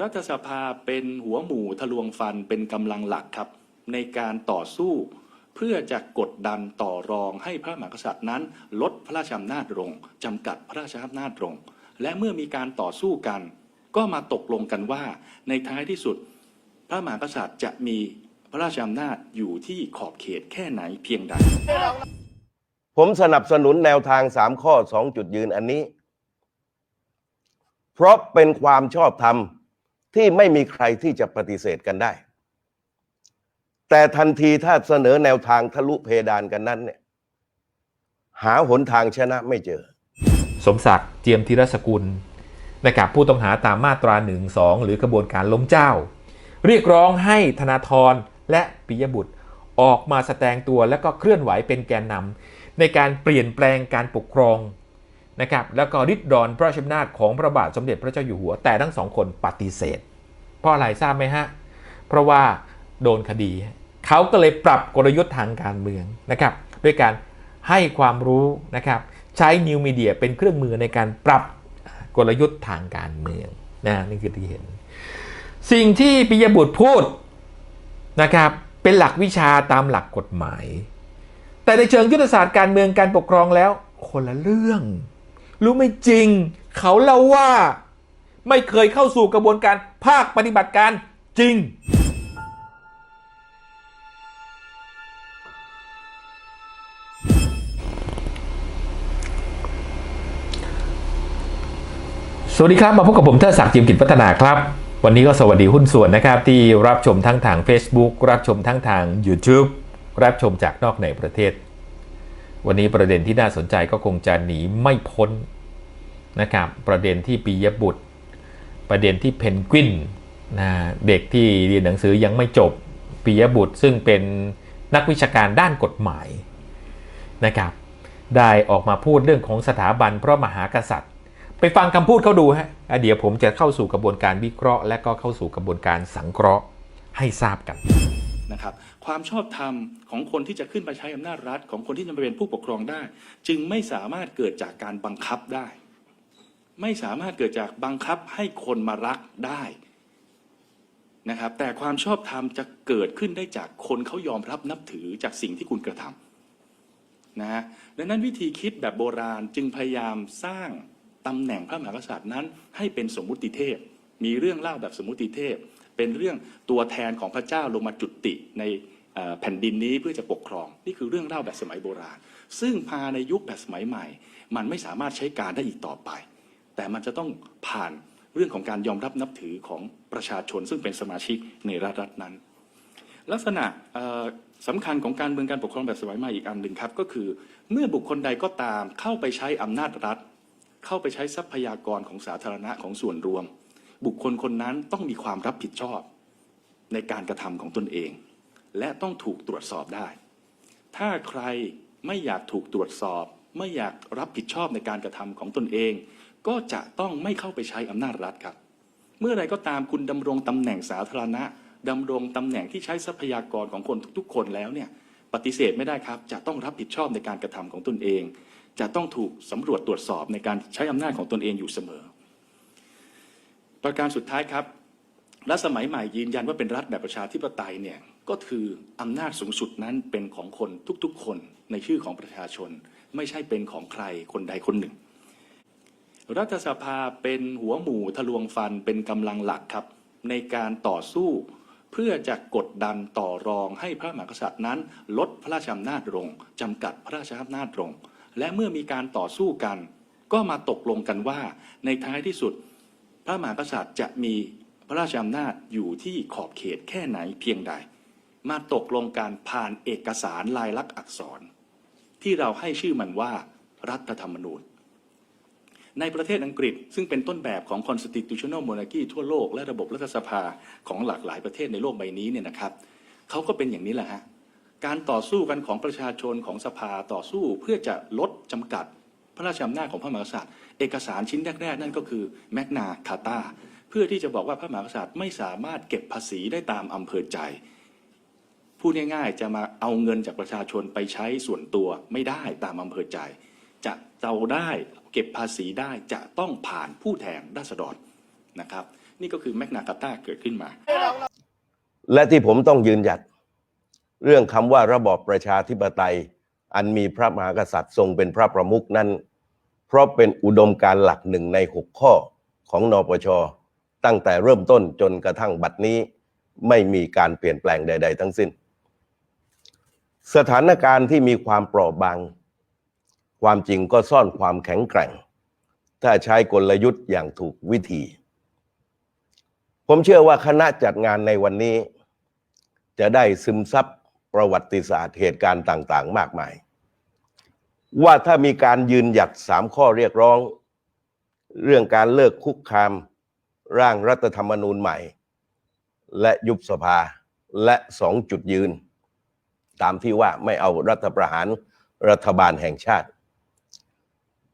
รัฐสภาเป็นหัวหมู่ทะลวงฟันเป็นกำลังหลักครับ ในการต่อสู้ เพื่อจะกดดันต่อรองให้พระมหากษัตริย์นั้น ลดพระราชอำนาจลงจำกัดพระราชอำนาจลงและเมื่อมีการต่อสู้กัน ก็มาตกลงกันว่า ในท้ายที่สุด พระมหากษัตริย์จะมีพระราชอำนาจอยู่ที่ขอบเขตแค่ไหนเพียงใดผมสนับสนุนแนวทางสามข้อสองจุดยืนอันนี้ เพราะเป็นความชอบธรรม ที่ไม่มีใครที่จะปฏิเสธกันได้ แต่ทันทีถ้าเสนอแนวทางทะลุเพดานกันนั้นเนี่ยหาหนทางชนะไม่เจอ สมศักดิ์เจียมธีรสกุลนะครับผู้ต้องหาตามมาตรา1นึหรือกระบวนการล้มเจ้า เรียกร้องให้ธนาธรและปิยบุตรออกมาแสดงตัวและก็เคลื่อนไหวเป็นแกนนำในการเปลี่ยนแปลงการปกครองนะครับแล้วก็ริดรอนพระราชอำนาจของพระบาทสมเด็จพระเจ้าอยู่หัวแต่ทั้งสองคนปฏิเสธ เพราะอะไรทราบไหมฮะ เพราะว่าโดนคดี เขาก็เลยปรับกลยุทธ์ทางการเมืองนะครับ ด้วยการให้ความรู้นะครับ ใช้นิวมีเดียเป็นเครื่องมือในการปรับกลยุทธ์ทางการเมืองนะนี่คือที่เห็น สิ่งที่ปิยบุตรพูดนะครับเป็นหลักวิชาตามหลักกฎหมาย แต่ในเชิงยุทธศาสตร์การเมืองการปกครองแล้ว คนละเรื่อง รู้ไม่จริง เขาเล่าว่า ไม่เคยเข้าสู่กระบวนการภาคปฏิบัติการจริง สวัสดีครับ มาพบกับผมเทอศักดิ์จิมกิจพัฒนาครับ วันนี้ก็สวัสดีหุ้นส่วนนะครับ ที่รับชมทั้งทาง Facebook รับชมทั้งทาง YouTube รับชมจากนอกในประเทศ วันนี้ประเด็นที่น่าสนใจก็คงจะหนีไม่พ้นนะครับประเด็นที่ปียบุตร ประเด็นที่เพนกวินนะเด็กที่เรียนหนังสือยังไม่จบปียบุตร ซึ่งเป็นนักวิชาการด้านกฎหมายนะครับ ได้ออกมาพูดเรื่องของสถาบันพระมหากษัตริย์ ไปฟังคำพูดเขาดูฮะอะเดี๋ยวผมจะเข้าสู่กระบวนการวิเคราะห์ และก็เข้าสู่กระบวนการสังเคราะห์ให้ทราบกันนะครับความชอบธรรมของคนที่จะขึ้นมาใช้อำนาจรัฐ ของคนที่จะมาเป็นผู้ปกครองได้ จึงไม่สามารถเกิดจากการบังคับได้ ไม่สามารถเกิดจากบังคับให้คนมารักได้นะครับแต่ความชอบธรรมจะเกิดขึ้นได้จากคนเขายอมรับนับถือจากสิ่งที่คุณกระทำนะฮะดังนั้นวิธีคิดแบบโบราณจึงพยายามสร้างตำแหน่งพระมหากษัตริย์นั้น ให้เป็นสมมุติเทพ มีเรื่องเล่าแบบสมมุติเทพ เป็นเรื่องตัวแทนของพระเจ้าลงมาจุติในแผ่นดินนี้เพื่อจะปกครอง นี่คือเรื่องเล่าแบบสมัยโบราณ ซึ่งพาในยุคแบบสมัยใหม่ มันไม่สามารถใช้การได้อีกต่อไป แต่มันจะต้องผ่านเรื่องของการยอมรับนับถือของประชาชน ซึ่งเป็นสมาชิกในรัฐรัฐนั้น ลักษณะสำคัญของการเมืองการปกครองแบบสมัยใหม่อีกอันหนึ่งครับ ก็คือเมื่อบุคคลใดก็ตามเข้าไปใช้อำนาจรัฐ เข้าไปใช้ทรัพยากรของสาธารณะของส่วนรวม บุคคลคนนั้นต้องมีความรับผิดชอบในการกระทำของตนเอง และต้องถูกตรวจสอบได้ ถ้าใครไม่อยากถูกตรวจสอบ ไม่อยากรับผิดชอบในการกระทำของตนเอง ก็จะต้องไม่เข้าไปใช้อำนาจรัฐครับ เมื่อไรก็ตามคุณดำรงตำแหน่งสาธารณะดำรงตำแหน่งที่ใช้ทรัพยากรของคนทุกๆ คนแล้วเนี่ยปฏิเสธไม่ได้ครับ จะต้องรับผิดชอบในการกระทำของตนเอง จะต้องถูกสำรวจตรวจสอบในการใช้อำนาจของตนเองอยู่เสมอ ประการสุดท้ายครับ รัฐสมัยใหม่ยืนยันว่าเป็นรัฐแบบประชาธิปไตยเนี่ยก็คืออำนาจสูงสุดนั้นเป็นของคนทุกๆ คนในชื่อของประชาชน ไม่ใช่เป็นของใครคนใดคนหนึ่ง รัฐสภาเป็นหัวหมู่ทะลวงฟันเป็นกำลังหลักครับ ในการต่อสู้เพื่อจะกดดันต่อรองให้พระมหากษัตริย์นั้น ลดพระราชอำนาจลงจำกัดพระราชอำนาจลง และเมื่อมีการต่อสู้กัน ก็มาตกลงกันว่า ในท้ายที่สุด พระมหากษัตริย์จะมีพระราชอำนาจอยู่ที่ขอบเขตแค่ไหนเพียงใด มาตกลงการผ่านเอกสารลายลักษณ์อักษร ที่เราให้ชื่อมันว่ารัฐธรรมนูญ ในประเทศอังกฤษ ซึ่งเป็นต้นแบบของ constitutional monarchy ทั่วโลกและระบบรัฐสภาของหลากหลายประเทศในโลกใบนี้เนี่ยนะครับเขาก็เป็นอย่างนี้แหละฮะการต่อสู้กันของประชาชนของสภาต่อสู้เพื่อจะลดจำกัดพระราชอำนาจของพระมหากษัตริย์ เอกสารชิ้นแรกๆ นั่นก็คือแมกนาคาตาเพื่อที่จะบอกว่าพระมหากษัตริย์ไม่สามารถเก็บภาษีได้ตามอำเภอใจพูดง่ายๆ จะมาเอาเงินจากประชาชนไปใช้ส่วนตัวไม่ได้ตามอำเภอใจ จะเอาได้ เก็บภาษีได้จะต้องผ่านผู้แทนราษฎรนะครับ นี่ก็คือแมกนาคาตาเกิดขึ้นมา และที่ผมต้องยืนหยัด เรื่องคำว่าระบอบประชาธิปไตย อันมีพระมหากษัตริย์ทรงเป็นพระประมุขนั้น เพราะเป็นอุดมการหลักหนึ่งในหกข้อของนปช ตั้งแต่เริ่มต้นจนกระทั่งบัดนี้ไม่มีการเปลี่ยนแปลงใด ๆ ทั้งสิ้น สถานการณ์ที่มีความเปราะบาง ความจริงก็ซ่อนความแข็งแกร่ง ถ้าใช้กลยุทธ์อย่างถูกวิธี ผมเชื่อว่าคณะจัดงานในวันนี้ จะได้ซึมซับประวัติศาสตร์เหตุการณ์ต่าง ๆ มากมาย ว่าถ้ามีการยืนหยัดสามข้อเรียกร้อง เรื่องการเลิกคุกคาม ร่างรัฐธรรมนูญใหม่ และยุบสภาและสองจุดยืน ตามที่ว่าไม่เอารัฐประหารรัฐบาลแห่งชาติ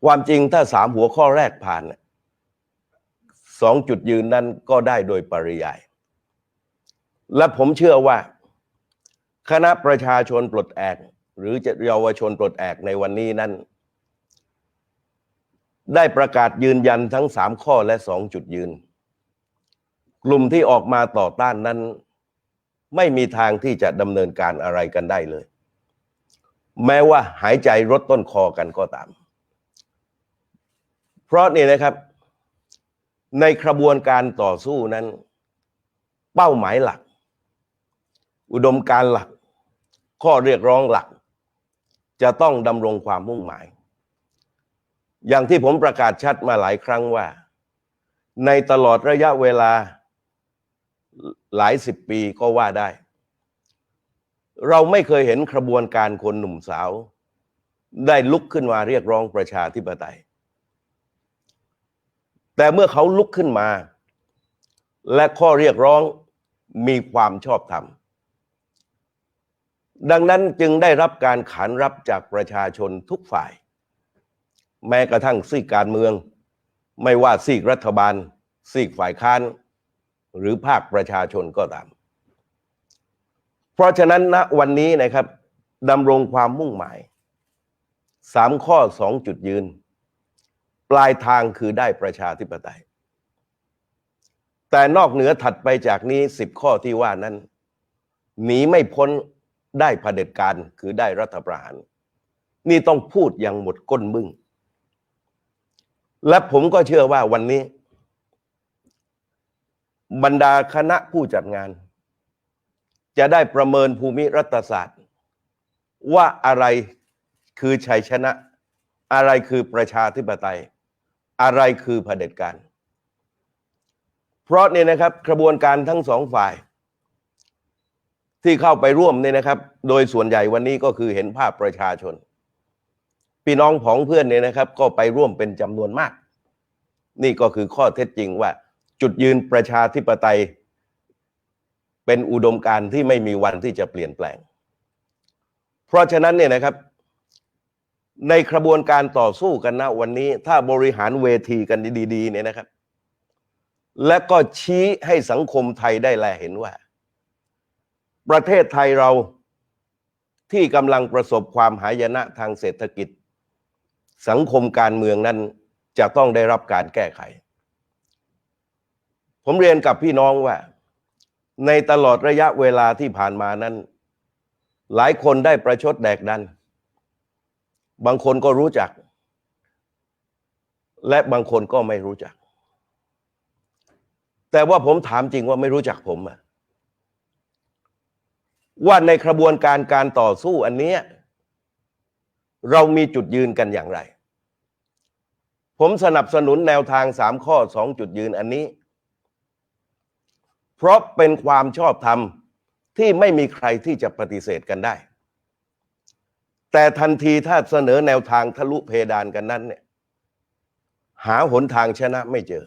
ความจริงถ้าสามหัวข้อแรกผ่านสองจุดยืนนั้นก็ได้โดยปริยาย และผมเชื่อว่า คณะประชาชนปลดแอกหรือจะเยาวชนปลดแอกในวันนี้นั้น ได้ประกาศยืนยันทั้งสามข้อและสองจุดยืน กลุ่มที่ออกมาต่อต้านนั้น ไม่มีทางที่จะดำเนินการอะไรกันได้เลย แม้ว่าหายใจรดต้นคอกันก็ตาม ราะนี่นะครับ ในกระบวนการต่อสู้นั้น เป้าหมายหลัก อุดมการหลัก ข้อเรียกร้องหลัก จะต้องดำรงความมุ่งหมาย อย่างที่ผมประกาศชัดมาหลายครั้งว่า ในตลอดระยะเวลาหลายสิบปีก็ว่าได้ เราไม่เคยเห็นกระบวนการคนหนุ่มสาว ได้ลุกขึ้นมาเรียกร้องประชาธิปไตย แต่เมื่อเขาลุกขึ้นมา และข้อเรียกร้องมีความชอบธรรม ดังนั้นจึงได้รับการขานรับจากประชาชนทุกฝ่าย แม้กระทั่งซีกการเมือง ไม่ว่าซีกรัฐบาล ซีกฝ่ายค้าน หรือภาคประชาชนก็ตาม เพราะฉะนั้นณวันนี้นะครับดำรงความมุ่งหมายสามข้อสองจุดยืน ปลายทางคือได้ประชาธิปไตย แต่นอกเหนือถัดไปจากนี้สิบข้อที่ว่านั้นหนีไม่พ้นได้เผด็จการคือได้รัฐประหาร นี่ต้องพูดอย่างหมดก้นมึง และผมก็เชื่อว่าวันนี้ บรรดาคณะผู้จัดงาน จะได้ประเมินภูมิรัฐศาสตร์ ว่าอะไรคือชัยชนะ อะไรคือประชาธิปไตย อะไรคือเผด็จการ เพราะเนี่ยนะครับกระบวนการทั้งสองฝ่าย ที่เข้าไปร่วมเนี่ยนะครับ โดยส่วนใหญ่วันนี้ก็คือเห็นภาพประชาชน พี่น้องของเพื่อนเนี่ยนะครับ ก็ไปร่วมเป็นจำนวนมาก นี่ก็คือข้อเท็จจริงว่า จุดยืนประชาธิปไตย เป็นอุดมการณ์ที่ไม่มีวันที่จะเปลี่ยนแปลง เพราะฉะนั้นเนี่ยนะครับ ในกระบวนการต่อสู้กันนะวันนี้ ถ้าบริหารเวทีกันดีๆเนี่ยนะครับ และก็ชี้ให้สังคมไทยได้แลเห็นว่า ประเทศไทยเราที่กำลังประสบความหายนะทางเศรษฐกิจ สังคมการเมืองนั้นจะต้องได้รับการแก้ไข ผมเรียนกับพี่น้องว่า ในตลอดระยะเวลาที่ผ่านมานั้น หลายคนได้ประชดแดกดัน บางคนก็รู้จัก และบางคนก็ไม่รู้จัก แต่ว่าผมถามจริงว่าไม่รู้จักผมอะว่าในกระบวนการการต่อสู้อันเนี้ยเรามีจุดยืนกันอย่างไร ผมสนับสนุนแนวทางสามข้อสองจุดยืนอันนี้ เพราะเป็นความชอบธรรมที่ไม่มีใครที่จะปฏิเสธกันได้ แต่ทันทีถ้าเสนอแนวทางทะลุเพดานกันนั้นเนี่ยหาหนทางชนะไม่เจอ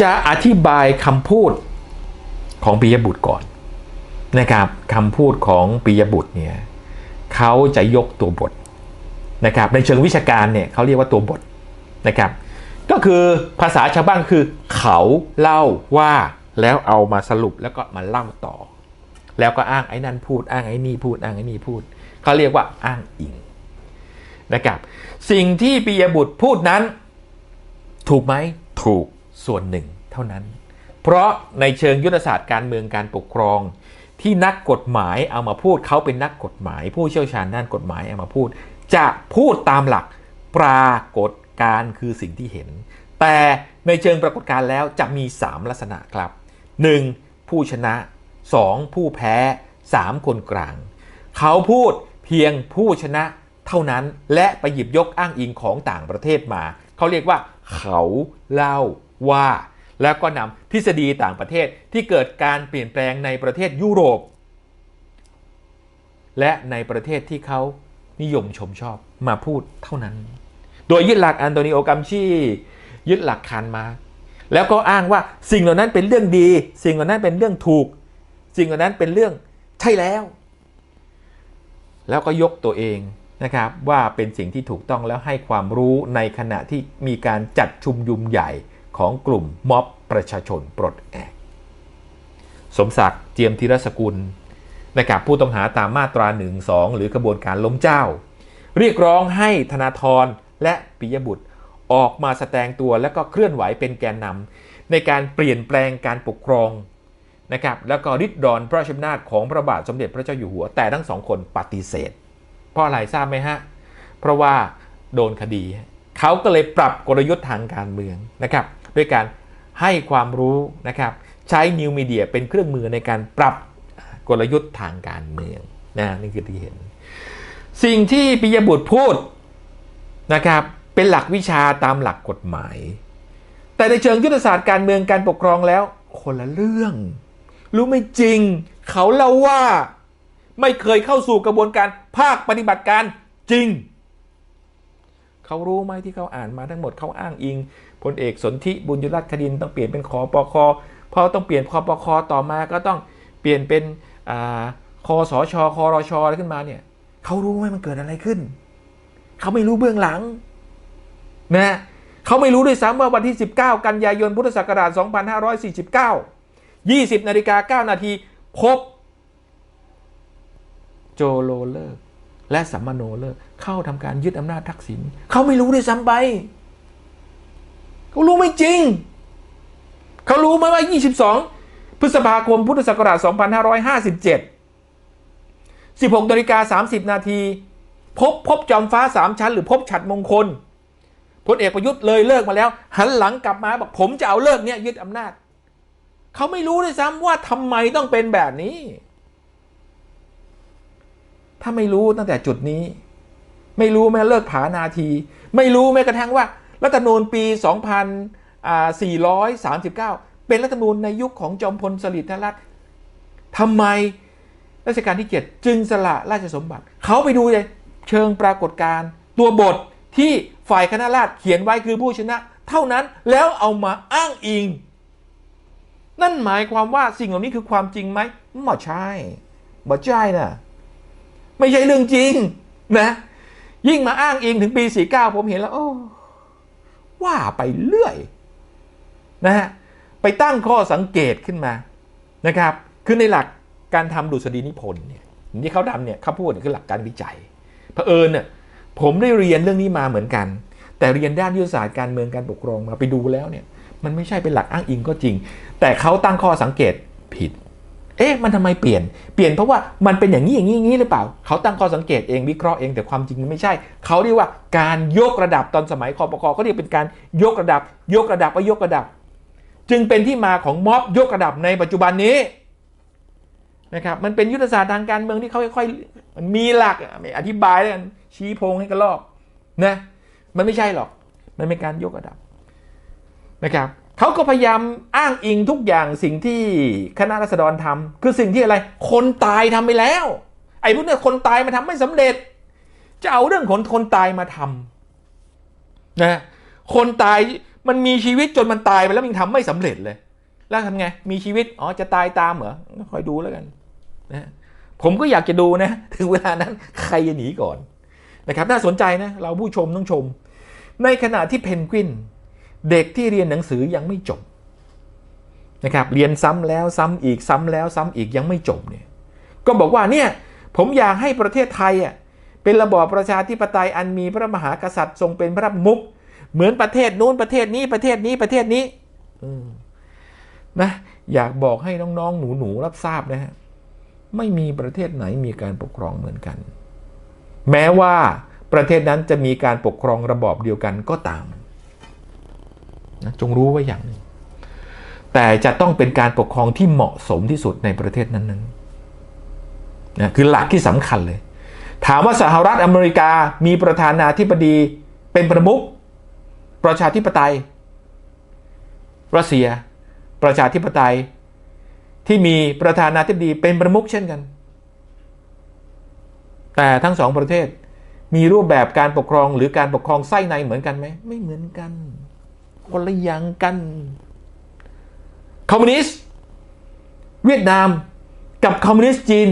จะอธิบายคำพูดของปิยบุตรก่อนนะครับคำพูดของปิยบุตรเนี่ยเขาจะยกตัวบทนะครับในเชิงวิชาการเนี่ยเขาเรียกว่าตัวบทนะครับก็คือภาษาชาวบ้านคือ เขาเล่าว่าแล้วเอามาสรุปแล้วก็มาเล่าต่อ แล้วก็อ้างไอ้นั่นพูดอ้างไอ้นี่พูดอ้างไอ้นี่พูด เขาเรียกว่าอ้างอิงนะครับ สิ่งที่ปิยบุตรพูดนั้น ถูกไหมถูกส่วนหนึ่งเท่านั้น เพราะในเชิงยุทธศาสตร์การเมืองการปกครอง ที่นักกฎหมายเอามาพูดเขาเป็นนักกฎหมาย ผู้เชี่ยวชาญด้านกฎหมายเอามาพูด จะพูดตามหลักปรากฏการคือสิ่งที่เห็น แต่ในเชิงปรากฏการแล้วจะมี 3 ลักษณะครับ 1. ผู้ชนะ 2. ผู้แพ้ 3. คนกลาง เขาพูด พียงผู้ชนะเท่านั้นและไปหยิบยกอ้างอิงของต่างประเทศมา เขาเรียกว่าเขาเล่าว่า แล้วก็นำทฤษฎีต่างประเทศที่เกิดการเปลี่ยนแปลงในประเทศยุโรป และในประเทศที่เขานิยมชมชอบมาพูดเท่านั้น โดยยึดหลักอันโตนิโอกัมชียึดหลักคานมาร์แล้วก็อ้างว่าสิ่งเหล่านั้นเป็นเรื่องดี สิ่งเหล่านั้นเป็นเรื่องถูก สิ่งเหล่านั้นเป็นเรื่องใช่แล้ว แล้วก็ยกตัวเองนะครับว่าเป็นสิ่งที่ถูกต้องแล้วให้ความรู้ในขณะที่มีการจัดชุมนุมใหญ่ของกลุ่มม็อบประชาชนปลดแอก สมศักดิ์เจียมธีรสกุลนะครับผู้ต้องหาตามมาตรา 1 2 หรือกระบวนการล้มเจ้า เรียกร้องให้ธนาธรและปิยบุตรออกมาแสดงตัวและก็เคลื่อนไหวเป็นแกนนำในการเปลี่ยนแปลงการปกครอง นะครับแล้วก็ริดรอนพระราชอำนาจของพระบาทสมเด็จพระเจ้าอยู่หัว แต่ทั้งสองคนปฏิเสธ เพราะอะไรทราบไหมฮะ เพราะว่าโดนคดี เขาก็เลยปรับกลยุทธ์ทางการเมืองนะครับด้วยการให้ความรู้นะครับใช้นิวมีเดียเป็นเครื่องมือในการปรับกลยุทธ์ทางการเมืองนะนี่คือที่เห็น สิ่งที่ปิยบุตรพูดนะครับเป็นหลักวิชาตามหลักกฎหมาย แต่ในเชิงยุทธศาสตร์การเมืองการปกครองแล้วคนละเรื่อง รู้ไม่จริง เขาเล่าว่าไม่เคยเข้าสู่กระบวนการภาคปฏิบัติการจริง เขารู้ไหมที่เขาอ่านมาทั้งหมดเขาอ้างอิงพลเอกสนธิบุญยรัตน์คดินต้องเปลี่ยนเป็นขอปคพอต้องเปลี่ยนคอปคต่อมาก็ต้องเปลี่ยนเป็นอคอสชคอรชอะไรขึ้นมาเนี่ยเขารู้ไหมมันเกิดอะไรขึ้น เขาไม่รู้เบื้องหลังนะเขาไม่รู้ด้วยซ้ำว่าวันที่ 19 กันยายนพุทธศักราช 2549 20นาฬิกา9นาทีพบ โจโลเลอร์และสัมมโนเลอร์เข้าทำการยึดอำนาจทักษิณเขาไม่รู้ด้วยซ้ำไปเขารู้ไม่จริง เขารู้ไหมว่า 22 พฤษภาคม พุทธศักราช 2557 16นาฬิกา30 นาที พบพบจอมฟ้าสามชั้น หรือพบฉัดมงคลพลเอกประยุทธ์เลยเลิกมาแล้ว หันหลังกลับมาบอกผมจะเอาเลิกเนี้ยยึดอำนาจ เขาไม่รู้ด้วยซ้ำว่าทำไมต้องเป็นแบบนี้ ถ้าไม่รู้ตั้งแต่จุดนี้ ไม่รู้แม้เลิกผานาที ไม่รู้แม้กระทั่งว่า รัฐธรรมนูญปี 2439 เป็นรัฐธรรมนูญในยุคของจอมพลสฤษดิ์ธนรัตน์ทำไมรัชกาลที่ 7 จึงสละราชสมบัติ เขาไปดูเลยเชิงปรากฏการ์ตัวบทที่ฝ่ายคณะราษฎรเขียนไว้คือผู้ชนะ เท่านั้นแล้วเอามาอ้างอิง นั่นหมายความว่าสิ่งเหล่านี้คือความจริงไหมไม่ใช่บ่ใช่นะไม่ใช่เรื่องจริงนะ ยิ่งมาอ้างอิงถึงปี49ผมเห็นแล้ว โอ้ว่าไปเรื่อยนะฮะไปตั้งข้อสังเกตขึ้นมานะครับ คือในหลักการทำดุษฎีนิพนธ์เนี่ยที่เขาทำเนี่ยเขาพูดเนี่ยคือหลักการวิจัยเผอิญเนี่ยผมได้เรียนเรื่องนี้มาเหมือนกัน แต่เรียนด้านยุทธศาสตร์การเมืองการปกครองมาไปดูแล้วเนี่ย มันไม่ใช่เป็นหลักอ้างอิงก็จริง แต่เขาตั้งข้อสังเกตผิด เอ๊ะมันทำไมเปลี่ยน เปลี่ยนเพราะว่ามันเป็นอย่างนี้อย่างนี้อย่างนี้หรือเปล่า เขาตั้งข้อสังเกตเองวิเคราะห์เองแต่ความจริงมันไม่ใช่ เขาเรียกว่าการยกระดับตอนสมัยคอปคเขาเรียกเป็นการยกระดับ ยกระดับไปยกระดับ จึงเป็นที่มาของม็อบยกระดับในปัจจุบันนี้นะครับมันเป็นยุทธศาสตร์ทางการเมืองที่เขาค่อยๆมันมีหลักอธิบายแล้วกันชี้พงให้กระลอกนะมันไม่ใช่หรอก มันเป็นการยกระดับ นะครับเขาก็พยายามอ้างอิงทุกอย่างสิ่งที่คณะรัษฎรทำคือสิ่งที่อะไร คนตายทำไปแล้ว ไอ้พวกเนี้ยคนตายมาทำไม่สำเร็จ จะเอาเรื่องของคนตายมาทำนะคนตายมันมีชีวิตจนมันตายไปแล้วมันยังทำไม่สำเร็จเลย แล้วทำไงมีชีวิตอ๋อจะตายตามเหรอคอยดูแล้วกันนะผมก็อยากจะดูนะ ถึงเวลานั้นใครจะหนีก่อนนะครับน่าสนใจนะ เราผู้ชมต้องชม ในขณะที่เพนกวิน เด็กที่เรียนหนังสือยังไม่จบนะครับเรียนซ้ำแล้วซ้ำอีกซ้ำแล้วซ้ำอีกยังไม่จบเนี่ยก็บอกว่าเนี่ยผมอยากให้ประเทศไทยอะเป็นระบอบประชาธิปไตยอันมีพระมหากษัตริย์ทรงเป็นพระมุขเหมือนประเทศนู้นประเทศนี้ประเทศนี้ประเทศนี้นะอยากบอกให้น้องๆ หนูๆรับทราบนะฮะไม่มีประเทศไหนมีการปกครองเหมือนกัน แม้ว่าประเทศนั้นจะมีการปกครองระบอบเดียวกันก็ตาม นะจงรู้ไว้อย่างหนึ่งแต่จะต้องเป็นการปกครองที่เหมาะสมที่สุดในประเทศนั้นๆนะคือหลักที่สำคัญเลย ถามว่าสหรัฐอเมริกามีประธานาธิบดีเป็นประมุขประชาธิปไตย รัสเซีย ประชาธิปไตย ที่มีประธานาธิบดีเป็นประมุขเช่นกัน แต่ทั้งสองประเทศมีรูปแบบการปกครองหรือการปกครองไส้ในเหมือนกันไหมไม่เหมือนกัน คนละอย่างกัน คอมมิวนิสต์เวียดนามกับคอมมิวนิสต์จีน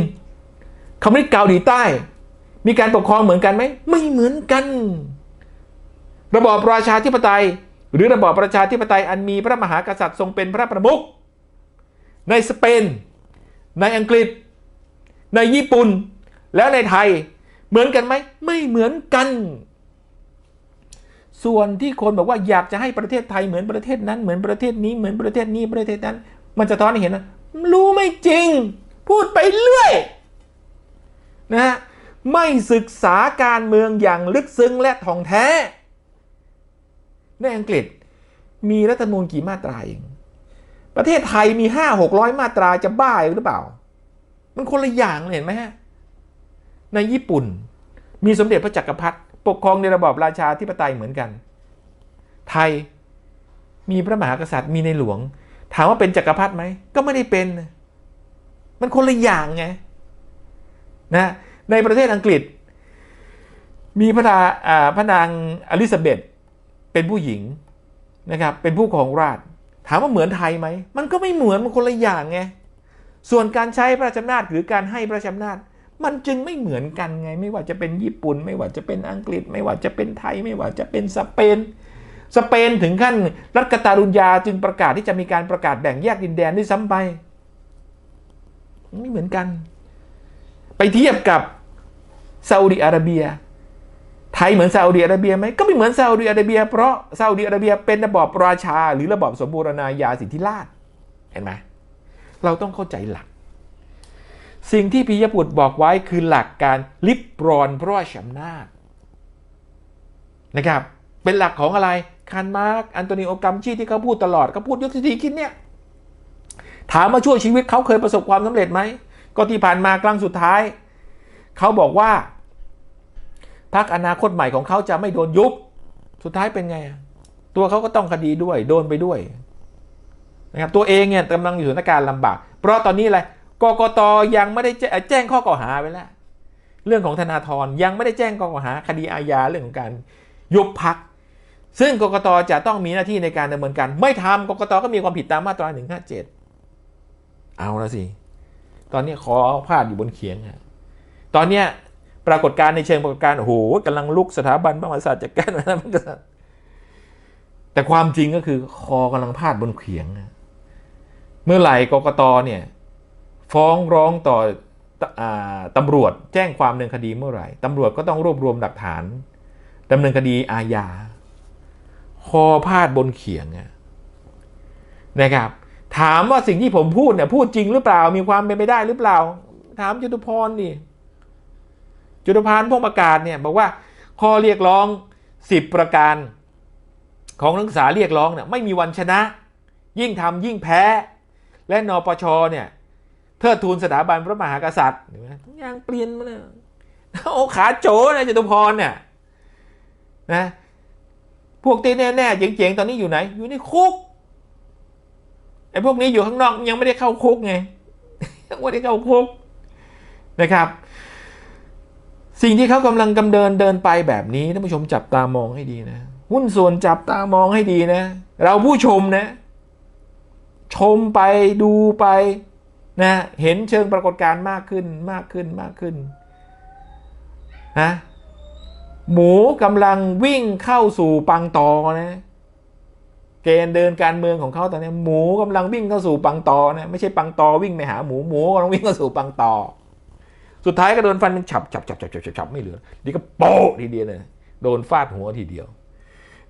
คอมมิวนิสต์เกาหลีใต้ มีการปกครองเหมือนกันไหม ไม่เหมือนกัน ระบอบประชาธิปไตย หรือระบอบประชาธิปไตยอันมีพระมหากษัตริย์ทรงเป็นพระประมุขในสเปน ในอังกฤษ ในญี่ปุ่น แล้วในไทย เหมือนกันไหม ไม่เหมือนกัน ส่วนที่คนบอกว่าอยากจะให้ประเทศไทยเหมือนประเทศนั้นเหมือนประเทศนี้เหมือนประเทศนี้ประเทศนั้น มันจะท้อนให้เห็นนะรู้ไม่จริง พูดไปเรื่อยนะฮะไม่ศึกษาการเมืองอย่างลึกซึ้งและท่องแท้ ในอังกฤษมีรัฐธรรมนูญกี่มาตราเอง ประเทศไทยมีห้าหกร้อยมาตราจะบ้าหรือเปล่า มันคนละอย่างเลยเห็นไหมฮะ ในญี่ปุ่น มีสมเด็จพระจักรพรรดิ ปกครองในระบอบราชาธิปไตยเหมือนกัน ไทยมีพระมหากษัตริย์มีในหลวง ถามว่าเป็นจักรพรรดิไหมก็ไม่ได้เป็น มันคนละอย่างไงนะในประเทศอังกฤษ มีพระดาพระนางอลิซาเบธเป็นผู้หญิงนะครับเป็นผู้ครองราชถามว่าเหมือนไทยไหมมันก็ไม่เหมือนมันคนละอย่างไงส่วนการใช้พระราชอำนาจหรือการให้พระราชอำนาจ มันจึงไม่เหมือนกันไง ไม่ว่าจะเป็นญี่ปุ่น ไม่ว่าจะเป็นอังกฤษ ไม่ว่าจะเป็นไทย ไม่ว่าจะเป็นสเปน สเปนถึงขั้นรัฐกาตาลุญญาจึงประกาศที่จะมีการประกาศแบ่งแยกดินแดนด้วยซ้ำไปไม่เหมือนกัน ไปเทียบกับซาอุดิอาระเบีย ไทยเหมือนซาอุดิอาระเบียไหมก็ไม่เหมือนซาอุดิอาระเบีย เพราะซาอุดิอาระเบียเป็นระบอบราชา หรือระบอบสมบูรณาญาสิทธิราชเห็นไหมเราต้องเข้าใจหลัก สิ่งที่ปิยบุตรบอกไว้คือหลักการลิบรอนพระราชอำนาจนะครับ เป็นหลักของอะไรคานมาร์กอันโตนิโอกัมชีที่เขาพูดตลอดเขาพูดยกทีคิดเนี่ย ถามมาช่วยชีวิตเขาเคยประสบความสำเร็จไหม ก็ที่ผ่านมากลางสุดท้าย เขาบอกว่าพรรคอนาคตใหม่ของเขาจะไม่โดนยุบ สุดท้ายเป็นไง ตัวเขาก็ต้องคดีด้วย โดนไปด้วยนะครับตัวเองเนี่ยกำลังอยู่ในสถานการณ์ลำบาก เพราะตอนนี้อะไร กกตยังไม่ได้แจ้แจ้งข้อกล่าวหาไปแล้ว เรื่องของธนาธรยังไม่ได้แจ้งข้อกล่าวหาคดีอาญาเรื่องของการยุบพัก ซึ่งกกตจะต้องมีหน้าที่ในการดำเนินการ ไม่ทำกกตก็มีความผิดตามมาตรา 157 เอาละสิ ตอนนี้ขอพาดอยู่บนเขียงฮะตอนเนี้ยปรากฏการณ์ในเชิงปรากฏการโอ้โหกำลังลุกสถาบันพระมหากษัตริย์จากการพระมหากษัตริย์แต่ความจริงก็คือคอกำลังพาดบนเขียง เมื่อไหร่กกตเนี่ย ฟ้องร้องต่อตำรวจแจ้งความดำเนินคดีเมื่อไหร่ตำรวจก็ต้องรวบรวมหลักฐานดำเนินคดีอาญาคอพาดบนเขียงนะครับ ถามว่าสิ่งที่ผมพูดเนี่ยพูดจริงหรือเปล่ามีความเป็นไปได้หรือเปล่า ถามจตุพรดิจตุพรพงประกาศเนี่ยบอกว่าข้อเรียกร้องสิบประการ ของนักศึกษาเรียกร้องเนี่ยไม่มีวันชนะ ยิ่งทำยิ่งแพ้ และนปชเนี่ย เทิดทูนสถาบันพระมหากษัตริย์เห็นไหมยังเปลี่ยนมาเลยโอ้ขาโจนะจตุพรเนี่ยนะพวกที่แน่ๆเจ๋งๆตอนนี้อยู่ไหน อยู่ในคุกไอ้พวกนี้อยู่ข้างนอกยังไม่ได้เข้าคุกไงยังไม่ได้เข้าคุกนะครับ สิ่งที่เขากำลังกำเดินเดินไปแบบนี้ท่านผู้ชมจับตามองให้ดีนะ หุ้นส่วนจับตามองให้ดีนะ เราผู้ชมนะ ชมไปดูไป นะเห็นเชิงปรากฏการณ์มากขึ้นมากขึ้นมากขึ้นนะหมูกำลังวิ่งเข้าสู่ปังตอนะเกณฑ์เดินการเมืองของเขาตอนนี้หมูกำลังวิ่งเข้าสู่ปังตอนะไม่ใช่ปังตอวิ่งไปหาหมูหมูกำลังวิ่งเข้าสู่ปังตอ สุดท้ายก็โดนฟันเป็นฉับฉับฉับฉับฉับฉับฉับไม่เหลือนี่ก็โป๊ะทีเดียวเลยโดนฟาดหัวทีเดียว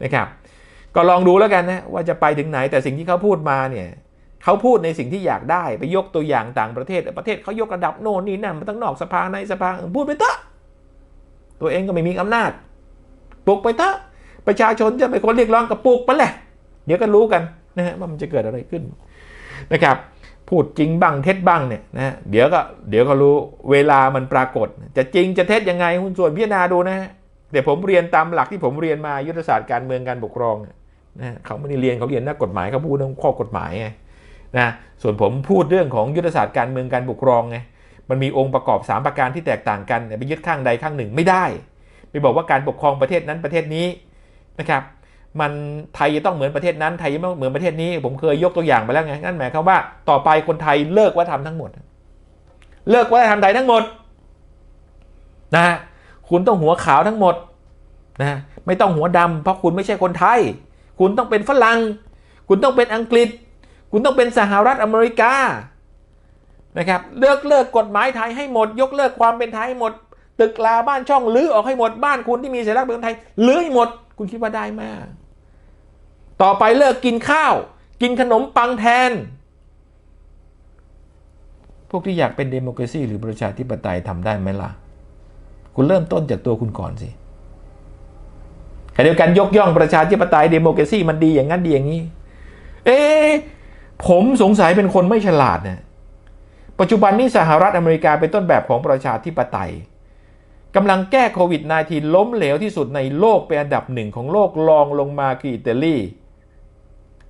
นะครับ ก็ลองดูแล้วกันนะว่าจะไปถึงไหนแต่สิ่งที่เขาพูดมาเนี่ย เขาพูดในสิ่งที่อยากได้ไปยกตัวอย่างต่างประเทศประเทศเขายกระดับโน่นนี่นั่นมาตั้งนอกสภาในสภาพูดไปเถอะตัวเองก็ไม่มีอำนาจปลุกไปเถอะประชาชนจะเป็นคนเรียกร้องกับปลุกไปแหละเดี๋ยวก็รู้กันนะฮะว่ามันจะเกิดอะไรขึ้นนะครับ พูดจริงบ้างเท็จบ้างเนี่ยนะเดี๋ยวก็เดี๋ยวก็รู้เวลามันปรากฏ จะจริงจะเท็จยังไงหุ้นส่วนพิจารณาดูนะฮะแต่ผมเรียนตามหลักที่ผมเรียนมายุทธศาสตร์การเมืองการปกครองนะฮะเขาไม่ได้เรียนเขาเรียนนักกฎหมายเขาพูดเรื่องข้อกฎหมายไง นะส่วนผมพูดเรื่องของยุทธศาสตร์การเมืองการปกครองไงมันมีองค์ประกอบ 3 ประการที่แตกต่างกันไปยึดข้างใดข้างหนึ่งไม่ได้ ไปบอกว่าการปกครองประเทศนั้นประเทศนี้นะครับมันไทยจะต้องเหมือนประเทศนั้นไทยจะต้องเหมือนประเทศนี้ ผมเคยยกตัวอย่างไปแล้วไงนั่นหมายความว่าต่อไปคนไทยเลิกวัฒนธรรมทั้งหมด เลิกวัฒนธรรมไทยทั้งหมดนะฮะคุณต้องหัวขาวทั้งหมดนะไม่ต้องหัวดำเพราะคุณไม่ใช่คนไทย คุณต้องเป็นฝรั่งคุณต้องเป็นอังกฤษ คุณต้องเป็นสหรัฐอเมริกานะครับเลิกเลิกกฎหมายไทยให้หมด ยกเลิกความเป็นไทยให้หมด ตึกลาบ้านช่องลื้อออกให้หมดบ้านคุณที่มีสัญลักษณ์เป็นไทยลื้อให้หมด คุณคิดว่าได้มาก ต่อไปเลิกกินข้าว กินขนมปังแทน พวกที่อยากเป็นเดโมคราซีหรือประชาธิปไตยทำได้ไหมล่ะ คุณเริ่มต้นจากตัวคุณก่อนสิขณะเดียวกันยกย่องประชาธิปไตยเดโมคราซีมันดีอย่างนั้นดีอย่างนี้ เอ๊ะ ผมสงสัยเป็นคนไม่ฉลาดเนี่ยปัจจุบันนี้สหรัฐอเมริกาเป็นต้นแบบของประชาธิปไตยกำลังแก้โควิด -19 ล้มเหลวที่สุดในโลกเป็นอันดับหนึ่งของโลกรองลงมาคืออิตาลี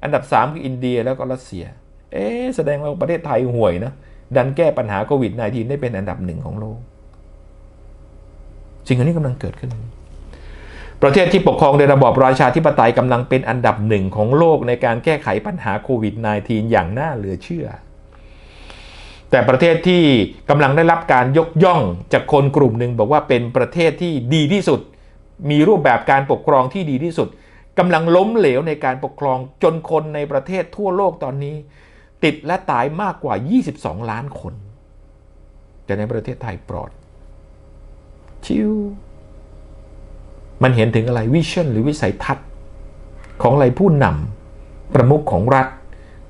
อันดับ 3 คืออินเดียแล้วก็รัสเซีย เอ๊แสดงว่าประเทศไทยห่วยนะ ดันแก้ปัญหาโควิด -19 ได้เป็นอันดับหนึ่งของโลกสิ่งอันนี้กำลังเกิดขึ้น ประเทศที่ปกครองโดยระบอบราชาธิปไตยกำลังเป็นอันดับหนึ่งของโลกในการแก้ไขปัญหาโควิด -19 อย่างน่าเหลือเชื่อ แต่ประเทศที่กำลังได้รับการยกย่องจากคนกลุ่มหนึ่งบอกว่าเป็นประเทศที่ดีที่สุด มีรูปแบบการปกครองที่ดีที่สุดกำลังล้มเหลวในการปกครองจนคนในประเทศทั่วโลกตอนนี้ ติดและตายมากกว่า 22 ล้านคน แต่ในประเทศไทยปลอด ชิว มันเห็นถึงอะไรวิชั่นหรือวิสัยทัศน์ ของอะไรผู้นำประมุขของรัฐ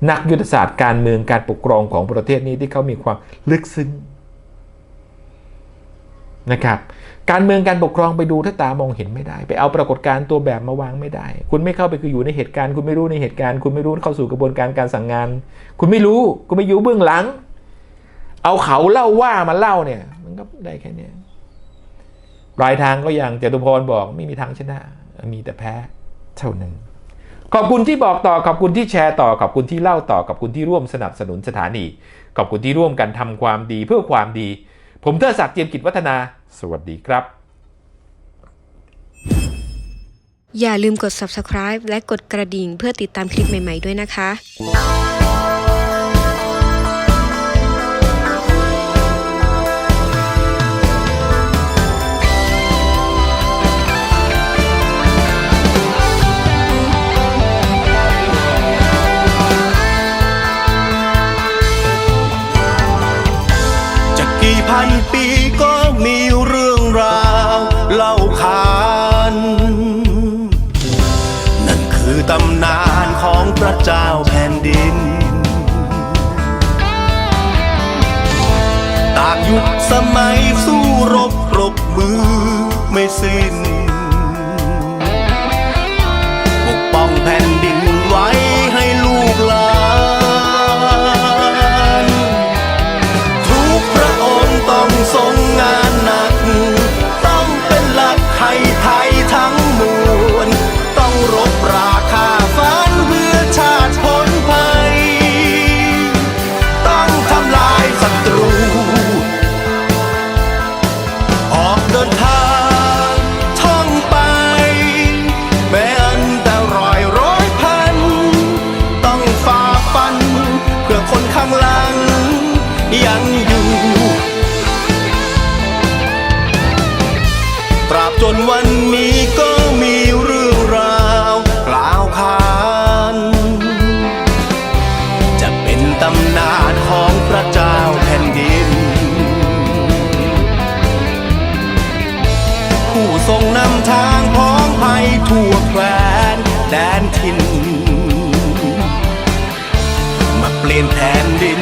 นักยุทธศาสตร์การเมืองการปกครองของประเทศนี้ที่เขามีความลึกซึ้งนะครับการเมืองการปกครองไปดูถ้าตามองเห็นไม่ได้ ไปเอาปรากฏการณ์ตัวแบบมาวางไม่ได้ คุณไม่เข้าไปคืออยู่ในเหตุการณ์ คุณไม่รู้ในเหตุการณ์ คุณไม่รู้เข้าสู่กระบวนการการสั่งงาน คุณไม่รู้ คุณไม่อยู่เบื้องหลัง เอาเขาเล่าว่ามาเล่าเนี่ย มันก็ได้แค่เนี้ย ปลายทางก็อย่างจตุพรบอกไม่มีทางชนะ มีแต่แพ้เท่านั้นขอบคุณที่บอกต่อขอบคุณที่แชร์ต่อขอบคุณที่เล่าต่อขอบคุณที่ร่วมสนับสนุนสถานี ขอบคุณที่ร่วมกันทำความดีเพื่อความดี ผมเทอศักดิ์เจียมกิจวัฒนา สวัสดีครับ อย่าลืมกด subscribe และกดกระดิ่งเพื่อติดตามคลิปใหม่ ๆ ด้วยนะคะ พันปีก็มีเรื่องราวเล่าขานนั่นคือตำนานของพระเจ้าแผ่นดินตากยุคสมัยสู้รบรบมือไม่สิ้น วันนี้ก็มีเรื่องราวกล่าวขานจะเป็นตำนานของพระเจ้าแผ่นดิน ผู้ทรงนำทางพ้องภัยทั่วแคว้นแดนทิน มาเปลี่ยนแผ่นดิน